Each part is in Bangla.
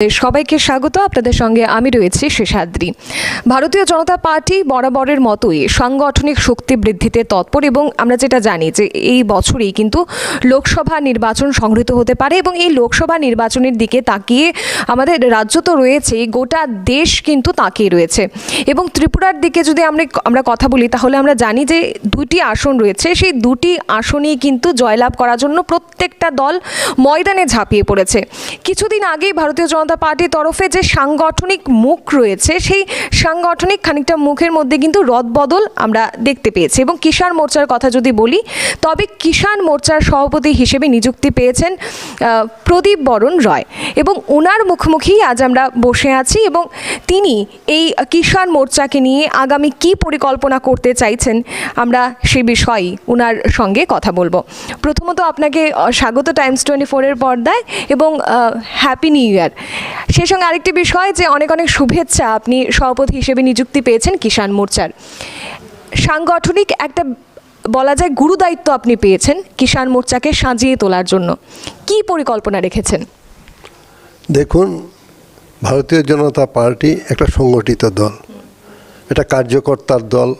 সবাইকে স্বাগত। আপনাদের সঙ্গে আমি রয়েছি শেষাদ্রি। ভারতীয় জনতা পার্টি বরাবরের মতোই সাংগঠনিক শক্তি বৃদ্ধিতে তৎপর এবং আমরা যেটা জানি যে এই বছরেই কিন্তু লোকসভা নির্বাচন সংগৃহীত হতে পারে এবং এই লোকসভা নির্বাচনের দিকে তাকিয়ে আমাদের রাজ্য তো রয়েছে গোটা দেশ কিন্তু তাকিয়ে রয়েছে। এবং ত্রিপুরার দিকে যদি আমরা আমরা কথা বলি, তাহলে আমরা জানি যে দুটি আসন রয়েছে। সেই দুটি আসনেই কিন্তু জয়লাভ করার জন্য প্রত্যেকটা দল ময়দানে ঝাঁপিয়ে পড়েছে। কিছুদিন আগেই ভারতীয় জনতা পার্টির তরফে যে সাংগঠনিক মুখ রয়েছে, সেই সাংগঠনিক খানিকটা মুখের মধ্যে কিন্তু রদবদল আমরা দেখতে পেয়েছি এবং কিষাণ মোর্চার কথা যদি বলি, তবে কিষাণ মোর্চার সভাপতি হিসেবে নিযুক্তি পেয়েছেন প্রদীপ বরণ রয় এবং ওনার মুখোমুখি আজ আমরা বসে আছি এবং তিনি এই কিষাণ মোর্চাকে নিয়ে আগামী কি পরিকল্পনা করতে চাইছেন, আমরা সে বিষয়েই ওনার সঙ্গে কথা বলব। প্রথমত আপনাকে স্বাগত টাইমস টোয়েন্টি ফোরের পর্দায় এবং হ্যাপি নিউ ইয়ার। সেই সঙ্গে আরেকটি বিষয় যে অনেক অনেক শুভেচ্ছা আপনি সভাপতি হিসেবে নিযুক্তি পেয়েছেন কিষাণ মোর্চার। সাংগঠনিক একটা বলা যায় গুরু দায়িত্ব আপনি পেয়েছেন কিষাণ মোর্চাকে সাজিয়ে তোলার জন্য। কি পরিকল্পনা রেখেছেন? দেখুন, ভারতীয় জনতা পার্টি একটা সংগঠিত দল। এটা কার্যকর্তার দল,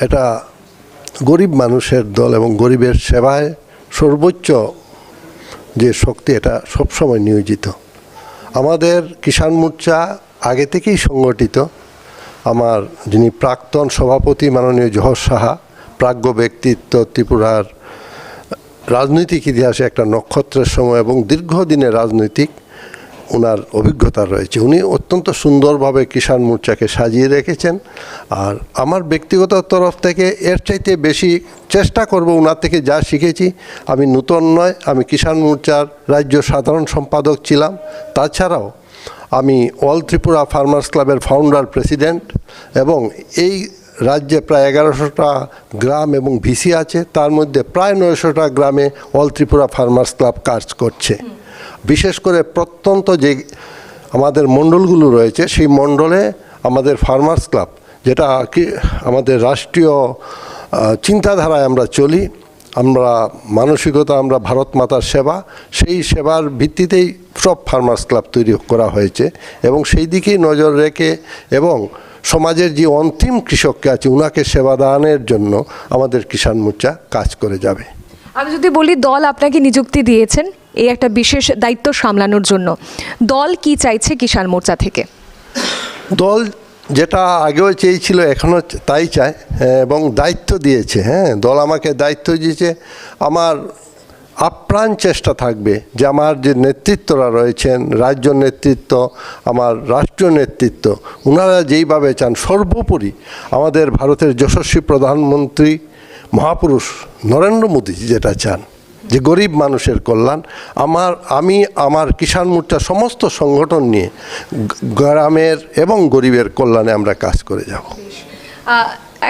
এটা গরিব মানুষের দল এবং গরিবের সেবায় সর্বোচ্চ যে শক্তি, এটা সবসময় নিয়োজিত। আমাদের কিষাণ মোর্চা আগে থেকেই সংগঠিত। আমার যিনি প্রাক্তন সভাপতি মাননীয় জহর সাহা, প্রাজ্ঞ ব্যক্তিত্ব ত্রিপুরার রাজনৈতিক ইতিহাসে একটা নক্ষত্রের সময় এবং দীর্ঘদিনের রাজনৈতিক ওনার অভিজ্ঞতা রয়েছে। উনি অত্যন্ত সুন্দরভাবে কিষাণ মোর্চাকে সাজিয়ে রেখেছেন। আর আমার ব্যক্তিগত তরফ থেকে এর চাইতে বেশি চেষ্টা করব ওনার থেকে যা শিখেছি। আমি নূতন নয়, আমি কিষাণ মোর্চার রাজ্য সাধারণ সম্পাদক ছিলাম। তাছাড়াও আমি অল ত্রিপুরা ফার্মার্স ক্লাবের ফাউন্ডার প্রেসিডেন্ট এবং এই রাজ্যে প্রায় এগারোশোটা গ্রাম এবং ভিসি আছে। তার মধ্যে প্রায় নয়শোটা গ্রামে অল ত্রিপুরা ফার্মার্স ক্লাব কাজ করছে। বিশেষ করে প্রত্যন্ত যে আমাদের মণ্ডলগুলো রয়েছে, সেই মণ্ডলে আমাদের ফার্মার্স ক্লাব যেটা কি আমাদের রাষ্ট্রীয় চিন্তাধারায় আমরা চলি, আমরা মানসিকতা, আমরা ভারত মাতার সেবা, সেই সেবার ভিত্তিতেই সব ফার্মার্স ক্লাব তৈরি করা হয়েছে এবং সেই দিকেই নজর রেখে এবং সমাজের যে অন্তিম কৃষককে আছে ওনাকে সেবা দানের জন্য আমাদের কিষাণ মোর্চা কাজ করে যাবে। আমি যদি বলি দল আপনাকে নিযুক্তি দিয়েছেন এই একটা বিশেষ দায়িত্ব সামলানোর জন্য। দল কি চাইছে কিষাণ মোর্চা থেকে? দল যেটা আগেও চেয়েছিল এখনও তাই চায় হ্যাঁ, এবং দায়িত্ব দিয়েছে হ্যাঁ দল আমাকে দায়িত্ব দিয়েছে। আমার আপ্রাণ চেষ্টা থাকবে যে আমার যে নেতৃত্বরা রয়েছেন রাজ্য নেতৃত্ব আমার রাষ্ট্রীয় নেতৃত্ব ওনারা যেইভাবে চান সর্বোপরি আমাদের ভারতের যশস্বী প্রধানমন্ত্রী মহাপুরুষ নরেন্দ্র মোদী যেটা চান যে গরিব মানুষের কল্যাণ, আমার, আমি, আমার কিষাণ মোর্চা সমস্ত সংগঠন নিয়ে গ্রামের এবং গরিবের কল্যাণে আমরা কাজ করে যাব।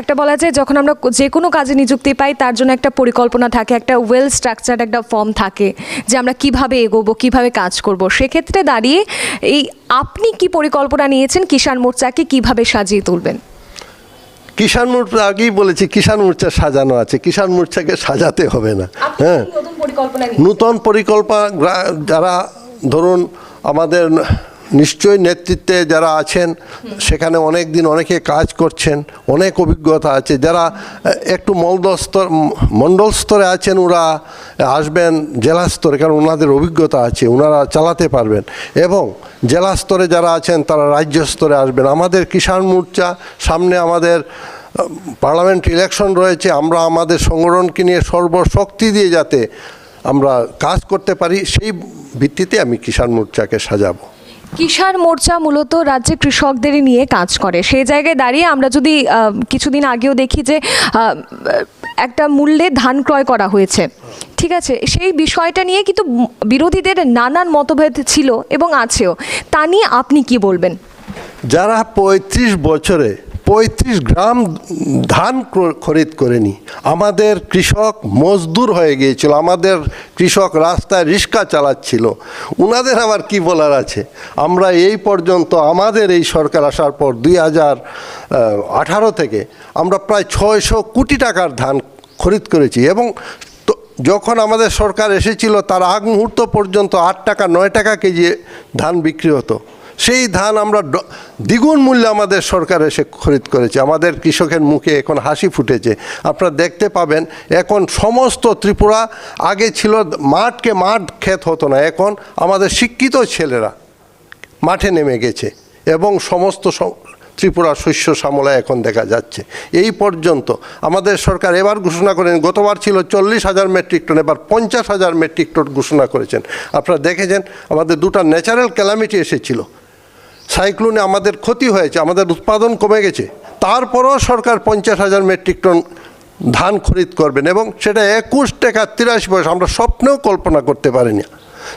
একটা বলা যায়, যখন আমরা যে কোনো কাজে নিযুক্তি পাই, তার জন্য একটা পরিকল্পনা থাকে, একটা ওয়েল স্ট্রাকচার্ড একটা ফর্ম থাকে, যে আমরা কীভাবে এগোবো, কীভাবে কাজ করব। সেক্ষেত্রে দাঁড়িয়ে এই আপনি কি পরিকল্পনা নিয়েছেন কিষাণ মোর্চাকে কীভাবে সাজিয়ে তুলবেন? কিষাণ মোর্চা আগেই বলেছি কিষাণ মোর্চা সাজানো আছে। কিষাণ মোর্চাকে সাজাতে হবে না হ্যাঁ? নতুন পরিকল্পনা যারা ধরুন আমাদের নিশ্চয়ই নেতৃত্বে যারা আছেন, সেখানে অনেক দিন অনেকে কাজ করছেন, অনেক অভিজ্ঞতা আছে। যারা একটু মলদ স্তর মণ্ডল স্তরে আছেন, ওরা আসবেন জেলা স্তরে, কারণ ওনাদের অভিজ্ঞতা আছে, ওনারা চালাতে পারবেন। এবং জেলা স্তরে যারা আছেন, তারা রাজ্য স্তরে আসবেন। আমাদের কিষাণ মোর্চা, সামনে আমাদের পার্লামেন্ট ইলেকশন রয়েছে, আমরা আমাদের সংগঠনকে নিয়ে সর্বশক্তি দিয়ে যাতে আমরা কাজ করতে পারি, সেই ভিত্তিতে আমি কিষাণ মোর্চাকে সাজাবো। কিষাণ মোর্চা মূলত রাজ্যে কৃষকদের নিয়ে কাজ করে। সেই জায়গায় দাঁড়িয়ে আমরা যদি কিছুদিন আগেও দেখি যে একটা মূল্যে ধান ক্রয় করা হয়েছে। ঠিক আছে? সেই বিষয়টা নিয়ে কিন্তু বিরোধীদের নানান মতভেদ ছিল এবং আছেও। তা নিয়ে আপনি কি বলবেন? যারা পঁয়ত্রিশ বছরে পঁয়ত্রিশ গ্রাম ধান খরিদ করেনি। আমাদের কৃষক মজদুর হয়ে গিয়েছিল। আমাদের কৃষক রাস্তায় রিক্সা চালাচ্ছিল। ওনাদের আবার কি বলার আছে? আমরা এই পর্যন্ত আমাদের এই সরকার আসার পর দুই হাজার আঠারো থেকে আমরা প্রায় ছয়শো কোটি টাকার ধান খরিদ করেছি এবং যখন আমাদের সরকার এসেছিল, তার আগ মুহূর্ত পর্যন্ত আট টাকা, নয় টাকা কেজি ধান বিক্রি হতো। সেই ধান আমরা দ্বিগুণ মূল্যে আমাদের সরকার এসে খরিদ করেছে। আমাদের কৃষকের মুখে এখন হাসি ফুটেছে। আপনারা দেখতে পাবেন, এখন সমস্ত ত্রিপুরা আগে ছিল মাঠকে মাঠ ক্ষেত হতো না, এখন আমাদের শিক্ষিত ছেলেরা মাঠে নেমে গেছে এবং সমস্ত ত্রিপুরা শস্য শ্যামলা এখন দেখা যাচ্ছে। এই পর্যন্ত আমাদের সরকার এবার ঘোষণা করেন, গতবার ছিল চল্লিশ হাজার মেট্রিক টন, এবার পঞ্চাশ হাজার মেট্রিক টন ঘোষণা করেছেন। আপনারা দেখেছেন, আমাদের দুটা ন্যাচারাল ক্যালামিটি এসেছিল। সাইক্লোনে আমাদের ক্ষতি হয়েছে, আমাদের উৎপাদন কমে গেছে। তারপরও সরকার পঞ্চাশ হাজার মেট্রিক টন ধান খরিদ করবেন এবং সেটা একুশ টাকা তিরাশি পয়সা, আমরা স্বপ্নেও কল্পনা করতে পারিনি।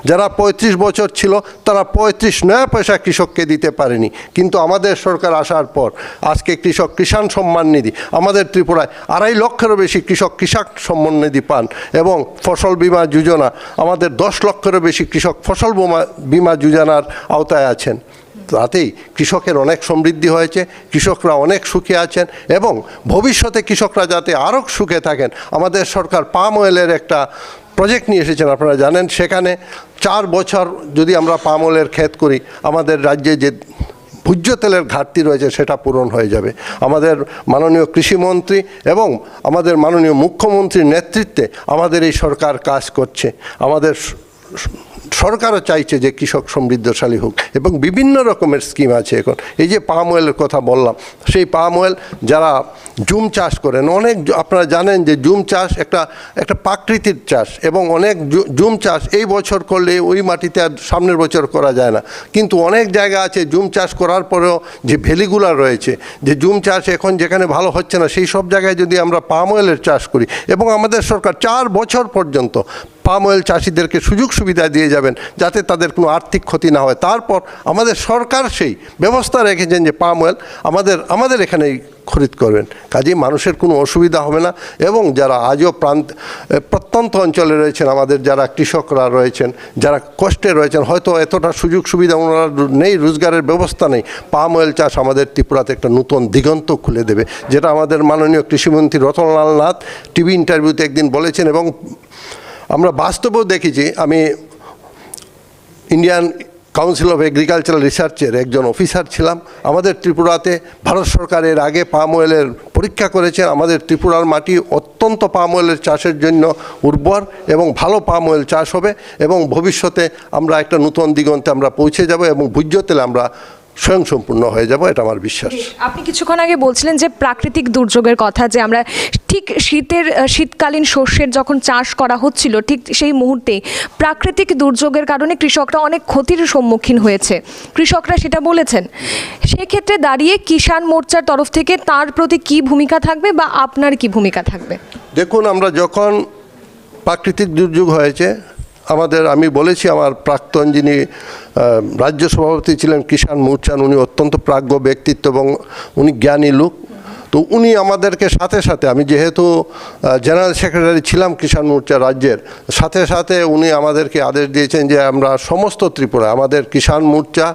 যারা পঁয়ত্রিশ বছর ছিল, তারা পঁয়ত্রিশ নয়া পয়সা কৃষককে দিতে পারেনি। কিন্তু আমাদের সরকার আসার পর, আজকে কৃষক কিষাণ সম্মান নিধি, আমাদের ত্রিপুরায় আড়াই লক্ষেরও বেশি কৃষক কৃষক সম্মান নিধি পান এবং ফসল বীমা যোজনা, আমাদের দশ লক্ষেরও বেশি কৃষক ফসল বীমা বীমা যোজনার আওতায় আছেন। তাতেই কৃষকের অনেক সমৃদ্ধি হয়েছে, কৃষকরা অনেক সুখে আছেন এবং ভবিষ্যতে কৃষকরা যাতে আরও সুখে থাকেন। আমাদের সরকার পাম অয়েলের একটা প্রজেক্ট নিয়ে এসেছেন, আপনারা জানেন, সেখানে চার বছর যদি আমরা পাম অয়েলের ক্ষেত করি, আমাদের রাজ্যে যে ভোজ্য তেলের ঘাটতি রয়েছে সেটা পূরণ হয়ে যাবে। আমাদের মাননীয় কৃষিমন্ত্রী এবং আমাদের মাননীয় মুখ্যমন্ত্রীর নেতৃত্বে আমাদের এই সরকার কাজ করছে। আমাদের সরকারও চাইছে যে কৃষক সমৃদ্ধশালী হোক এবং বিভিন্ন রকমের স্কিম আছে এখন। এই যে পাম অয়েলের কথা বললাম, সেই পাম অয়েল যারা জুম চাষ করেন, অনেক আপনারা জানেন যে জুম চাষ একটা একটা প্রাকৃতিক চাষ এবং অনেক জুম চাষ এই বছর করলে ওই মাটিতে আর সামনের বছর করা যায় না। কিন্তু অনেক জায়গা আছে জুম চাষ করার পরেও যে ভ্যালিগুলো রয়েছে, যে জুম চাষ এখন যেখানে ভালো হচ্ছে না, সেই সব জায়গায় যদি আমরা পাম অয়েলের চাষ করি এবং আমাদের সরকার চার বছর পর্যন্ত পাম অয়েল চাষিদেরকে সুযোগ সুবিধা দিয়ে যাবেন যাতে তাদের কোনো আর্থিক ক্ষতি না হয়। তারপর আমাদের সরকার সেই ব্যবস্থা রেখেছেন যে পাম অয়েল আমাদের আমাদের এখানেই খরিদ করবেন। কাজেই মানুষের কোনো অসুবিধা হবে না এবং যারা আজও প্রান্ত প্রত্যন্ত অঞ্চলে রয়েছেন, আমাদের যারা কৃষকরা রয়েছেন, যারা কষ্টে রয়েছেন, হয়তো এতটা সুযোগ সুবিধা ওনারা নেই, রোজগারের ব্যবস্থা নেই। পাম অয়েল চাষ আমাদের ত্রিপুরাতে একটা নতুন দিগন্ত খুলে দেবে, যেটা আমাদের মাননীয় কৃষিমন্ত্রী রতনলাল নাথ টিভি ইন্টারভিউতে একদিন বলেছেন এবং আমরা বাস্তবেও দেখেছি, আমি ইন্ডিয়ান কাউন্সিল অফ এগ্রিকালচারাল রিসার্চের একজন অফিসার ছিলাম। আমাদের ত্রিপুরাতে ভারত সরকারের আগে পাম অয়েলের পরীক্ষা করেছেন। আমাদের ত্রিপুরার মাটি অত্যন্ত পাম অয়েলের চাষের জন্য উর্বর এবং ভালো পাম অয়েল চাষ হবে এবং ভবিষ্যতে আমরা একটা নতুন দিগন্তে আমরা পৌঁছে যাব এবং ভূজ্য তেলে আমরা স্বয়ংসম্পূর্ণ হয়ে যাব এটা আমার বিশ্বাস। আপনি কিছুক্ষণ আগে বলছিলেন যে প্রাকৃতিক দুর্যোগের কথা যে আমরা ঠিক শীতের শীতকালীন শস্যের যখন চাষ করা হচ্ছিল ঠিক সেই মুহূর্তে প্রাকৃতিক দুর্যোগের কারণে কৃষকরা অনেক ক্ষতির সম্মুখীন হয়েছে। কৃষকরা সেটা বলেছেন। সেক্ষেত্রে দাঁড়িয়ে কিষাণ মোর্চার তরফ থেকে তার প্রতি কি ভূমিকা থাকবে বা আপনার কি ভূমিকা থাকবে? দেখুন আমরা যখন প্রাকৃতিক দুর্যোগ হয়েছে আমাদের, আমি বলেছি আমার প্রাক্তন যিনি রাজ্য সভাপতি ছিলেন কিষাণ মুরচান উনি অত্যন্ত প্রাজ্ঞ ব্যক্তিত্ব এবং উনি জ্ঞানী লোক। তো উনি আমাদেরকে সাথে সাথে, আমি যেহেতু জেনারেল সেক্রেটারি ছিলাম কিষাণ মোর্চা রাজ্যের, সাথে সাথে উনি আমাদেরকে আদেশ দিয়েছেন যে আমরা সমস্ত ত্রিপুরা আমাদের কিষাণ মোর্চা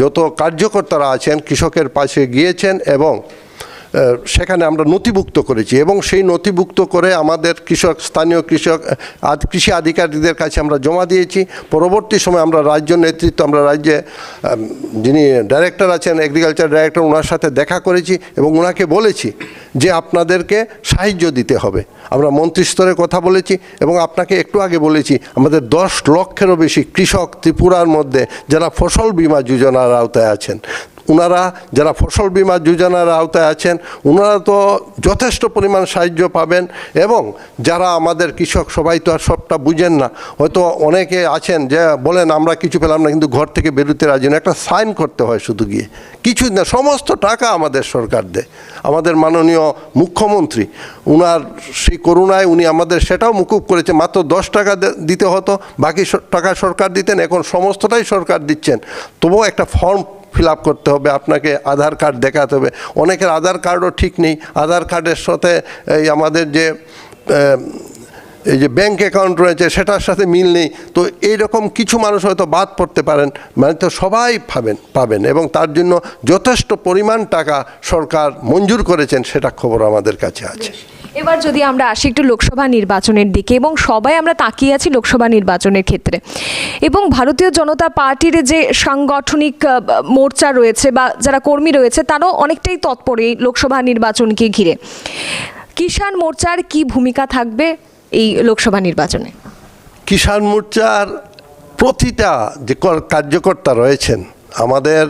যত কার্যকর্তারা আছেন, কৃষকের পাশে গিয়েছেন এবং সেখানে আমরা নথিভুক্ত করেছি এবং সেই নথিভুক্ত করে আমাদের কৃষক, স্থানীয় কৃষক কৃষি আধিকারিকদের কাছে আমরা জমা দিয়েছি। পরবর্তী সময় আমরা রাজ্য নেতৃত্ব, আমরা রাজ্যে যিনি ডাইরেক্টর আছেন এগ্রিকালচার ডাইরেক্টর ওনার সাথে দেখা করেছি এবং ওনাকে বলেছি যে আপনাদেরকে সাহায্য দিতে হবে। আমরা মন্ত্রী স্তরে কথা বলেছি এবং আপনাকে একটু আগে বলেছি, আমাদের দশ লক্ষেরও বেশি কৃষক ত্রিপুরার মধ্যে যারা ফসল বীমা যোজনার আওতায় আছেন ওনারা যারা ফসল বীমা যোজনার আওতায় আছেন ওনারা তো যথেষ্ট পরিমাণ সাহায্য পাবেন এবং যারা আমাদের কৃষক, সবাই তো আর সবটা বুঝেন না। হয়তো অনেকে আছেন যে বলেন, আমরা কিছু পেলাম না, কিন্তু ঘর থেকে বেরোতে রাজি না। একটা সাইন করতে হয় শুধু গিয়ে। কিছু না, সমস্ত টাকা আমাদের সরকার দেয়। আমাদের মাননীয় মুখ্যমন্ত্রী, উনার সেই করুণায় উনি আমাদের সেটাও মুকুব করেছে। মাত্র দশ টাকা দিতে হতো, বাকি টাকা সরকার দিতেন, এখন সমস্তটাই সরকার দিচ্ছেন। তবুও একটা ফর্ম ফিল আপ করতে হবে, আপনাকে আধার কার্ড দেখাতে হবে। অনেকের আধার কার্ডও ঠিক নেই। আধার কার্ডের সাথে এই আমাদের যে এই যে ব্যাংক অ্যাকাউন্ট রয়েছে, সেটার সাথে মিল নেই। তো এইরকম কিছু মানুষ হয়তো বাদ পড়তে পারেন মানে তো সবাই পাবেন পাবেন এবং তার জন্য যথেষ্ট পরিমাণ টাকা সরকার মঞ্জুর করেছেন, সেটা খবর আমাদের কাছে আছে। এবার যদি আমরা আসি একটু লোকসভা নির্বাচনের দিকে, এবং সবাই আমরা তাকিয়ে আছি লোকসভা নির্বাচনের ক্ষেত্রে। এবং ভারতীয় জনতা পার্টির যে সাংগঠনিক মোর্চা রয়েছে বা যারা কর্মী রয়েছে, তারাও অনেকটাই তৎপর এই লোকসভা নির্বাচনকে ঘিরে। কিষাণ মোর্চার কি ভূমিকা থাকবে এই লোকসভা নির্বাচনে? কিষাণ মোর্চার প্রতিটা যে কর- কার্যকর্তা রয়েছেন, আমাদের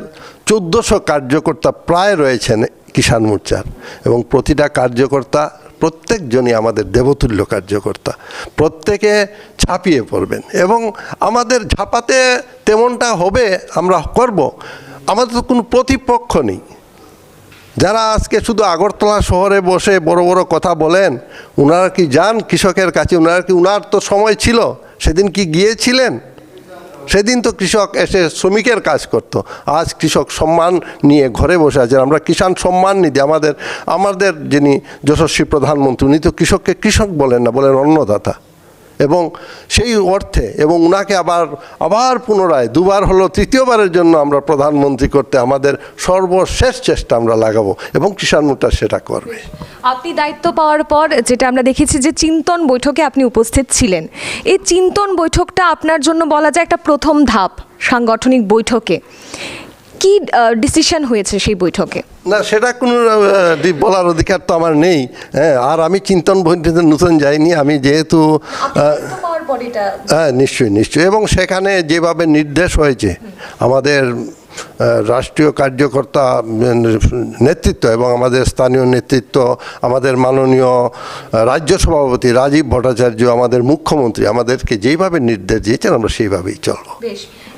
চোদ্দোশো কার্যকর্তা প্রায় রয়েছেন কিষাণ মোর্চার। এবং প্রতিটা কার্যকর্তা প্রত্যেকজনই আমাদের দেবতুল্য কার্যকর্তা। প্রত্যেকে ছাপিয়ে পড়বেন এবং আমাদের ঝাপাতে তেমনটা হবে আমরা করব। আমাদের তো কোনো প্রতিপক্ষ নেই। যারা আজকে শুধু আগরতলা শহরে বসে বড় বড় কথা বলেন ওনারা কি যান কৃষকের কাছে? ওনারা কি ওনার তো সময় ছিল। সেদিন কি গিয়েছিলেন? সেদিন তো কৃষক এসে শ্রমিকের কাজ করত। আজ কৃষক সম্মান নিয়ে ঘরে বসে আছেন। আমরা কিষাণ সম্মান নিধি। আমাদের আমাদের যিনি যশস্বী প্রধানমন্ত্রী, উনি তো কৃষককে কৃষক বলেন না, বলেন অন্নদাতা। এবং সেই অর্থে এবং উনাকে আবার আবার পুনরায় দুবার হলো তৃতীয়বারের জন্য আমরা প্রধানমন্ত্রী করতে আমাদের সর্বশেষ চেষ্টা আমরা লাগাবো এবং কিষাণ মোর্চা সেটা করবে। আপনি দায়িত্ব পাওয়ার পর যেটা আমরা দেখেছি যে চিন্তন বৈঠকে আপনি উপস্থিত ছিলেন। এই চিন্তন বৈঠকটা আপনার জন্য বলা যায় একটা প্রথম ধাপ সাংগঠনিক বৈঠকে। কি ডিসিশন হয়েছে সেই বৈঠকে? না সেটা কোনো বলার অধিকার তো আমার নেই হ্যাঁ আর আমি চিন্তন বৈঠকে নতুন যাইনি আমি যেহেতু হ্যাঁ নিশ্চয়ই নিশ্চয়ই এবং সেখানে যেভাবে নির্দেশ হয়েছে আমাদের রাষ্ট্রীয় কার্যকর্তা নেতৃত্ব এবং আমাদের স্থানীয় নেতৃত্ব, আমাদের মাননীয় রাজ্য সভাপতি রাজীব ভট্টাচার্য, আমাদের মুখ্যমন্ত্রী, আমাদেরকে যেইভাবে নির্দেশ দিয়েছেন আমরা সেইভাবেই চলবো।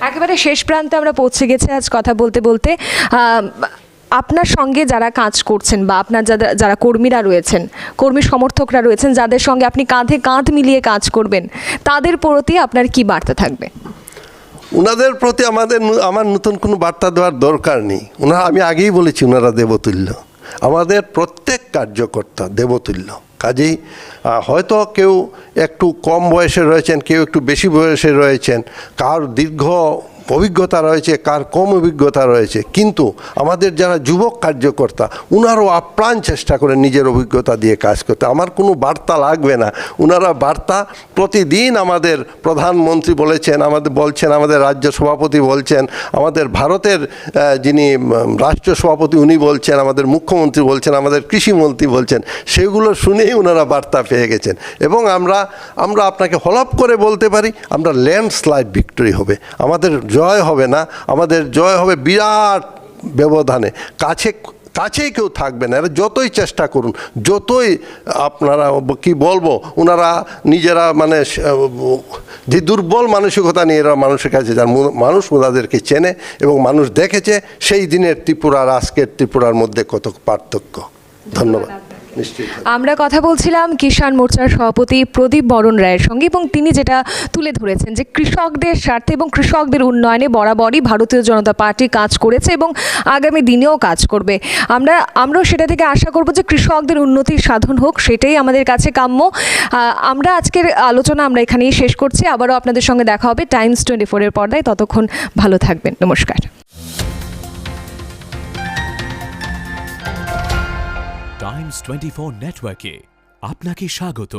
একেবারে শেষ প্রান্তে আমরা পৌঁছে গেছি আজ কথা বলতে বলতে। আপনার সঙ্গে যারা কাজ করছেন বা আপনার যারা যারা কর্মীরা রয়েছেন, কর্মী সমর্থকরা রয়েছেন, যাদের সঙ্গে আপনি কাঁধে কাঁধ মিলিয়ে কাজ করবেন, তাদের প্রতি আপনার কি বার্তা থাকবে? ওনাদের প্রতি আমাদের আমার নতুন কোনো বার্তা দেওয়ার দরকার নেই। ওনারা আমি আগেই বলেছি ওনারা দেবতুল্য। আমাদের প্রত্যেক কার্যকর্তা দেবতুল্য। কাজেই হয়তো কেউ একটু কম বয়সে রয়েছেন, কেউ একটু বেশি বয়সে রয়েছেন কার দীর্ঘ অভিজ্ঞতা রয়েছে, কার কম অভিজ্ঞতা রয়েছে। কিন্তু আমাদের যারা যুবক কার্যকর্তা, উনারও আপ্রাণ চেষ্টা করে নিজের অভিজ্ঞতা দিয়ে কাজ করতে। আমার কোনো বার্তা লাগবে না। উনারা বার্তা প্রতিদিন আমাদের প্রধানমন্ত্রী বলেছেন, আমাদের বলছেন, আমাদের রাজ্য সভাপতি বলছেন, আমাদের ভারতের যিনি রাষ্ট্র সভাপতি উনি বলছেন, আমাদের মুখ্যমন্ত্রী বলছেন, আমাদের কৃষিমন্ত্রী বলছেন, সেগুলো শুনেই ওনারা বার্তা পেয়ে গেছেন। এবং আমরা আমরা আপনাকে হলপ করে বলতে পারি, আমরা ল্যান্ডস্লাইড ভিক্টরি হবে। আমাদের জয় হবে না, আমাদের জয় হবে বিরাট ব্যবধানে। কাছে, কাছেই কেউ থাকবে না, এরা যতই চেষ্টা করুন, যতই আপনারা কি বলব ওনারা নিজেরা মানে যে দুর্বল মানসিকতা নিয়ে এরা মানুষের কাছে যান মানুষ ওনাদেরকে চেনে এবং মানুষ দেখেছে, সেই দিনের ত্রিপুরা আর আজকের ত্রিপুরার মধ্যে কত পার্থক্য। ধন্যবাদ। আমরা কথা বলছিলাম কিষাণ মোর্চার সভাপতি প্রদীপ বরণ রায়ের সঙ্গে এবং তিনি যেটা তুলে ধরেছেন যে কৃষকদের স্বার্থে এবং কৃষকদের উন্নয়নে বরাবরই ভারতীয় জনতা পার্টি কাজ করেছে এবং আগামী দিনেও কাজ করবে। আমরা, আমরাও সেটা থেকে আশা করব যে কৃষকদের উন্নতির সাধন হোক, সেটাই আমাদের কাছে কাম্য। আমরা আজকের আলোচনা আমরা এখানেই শেষ করছি। আবারও আপনাদের সঙ্গে দেখা হবে টাইমস টোয়েন্টি ফোরের পর্দায়। ততক্ষণ ভালো থাকবেন। নমস্কার। টাইমস টোয়েন্টি ফোর নেটওয়ার্কে আপনাকে স্বাগত।